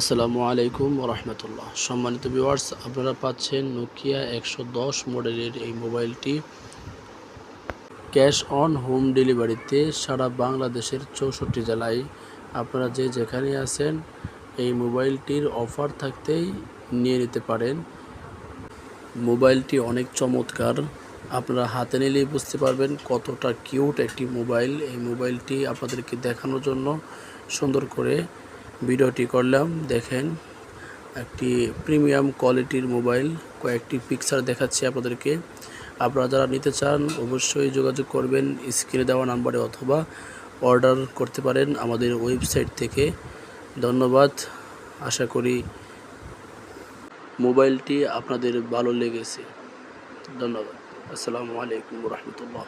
আসসালামু আলাইকুম রহমতুল্লাহ সম্মানিত ভিউয়ার্স আপনারা পাচ্ছেন নোকিয়া একশো দশ মডেলের এই মোবাইলটি ক্যাশ অন হোম ডেলিভারিতে সারা বাংলাদেশের চৌষট্টি জেলায় আপনারা যে যেখানে আছেন, এই মোবাইলটির অফার থাকতেই নিয়ে নিতে পারেন। মোবাইলটি অনেক চমৎকার। আপনারা হাতে নিলেই বুঝতে পারবেন কতটা কিউট একটি মোবাইল এই মোবাইলটি আপনাদেরকে দেখানোর জন্য সুন্দর করে ভিডিওটি করলাম, দেখেন একটি প্রিমিয়াম কোয়ালিটির মোবাইল, কয়েকটি পিকচার দেখাচ্ছি আপনাদেরকে। আপনারা যারা নিতে চান, অবশ্যই যোগাযোগ করবেন স্ক্রিনে দেওয়া নাম্বারে অথবা অর্ডার করতে পারেন আমাদের ওয়েবসাইট থেকে। ধন্যবাদ, আশা করি মোবাইলটি আপনাদের ভালো লেগেছে। ধন্যবাদ। আসসালামু আলাইকুম রহমতুল্লাহ।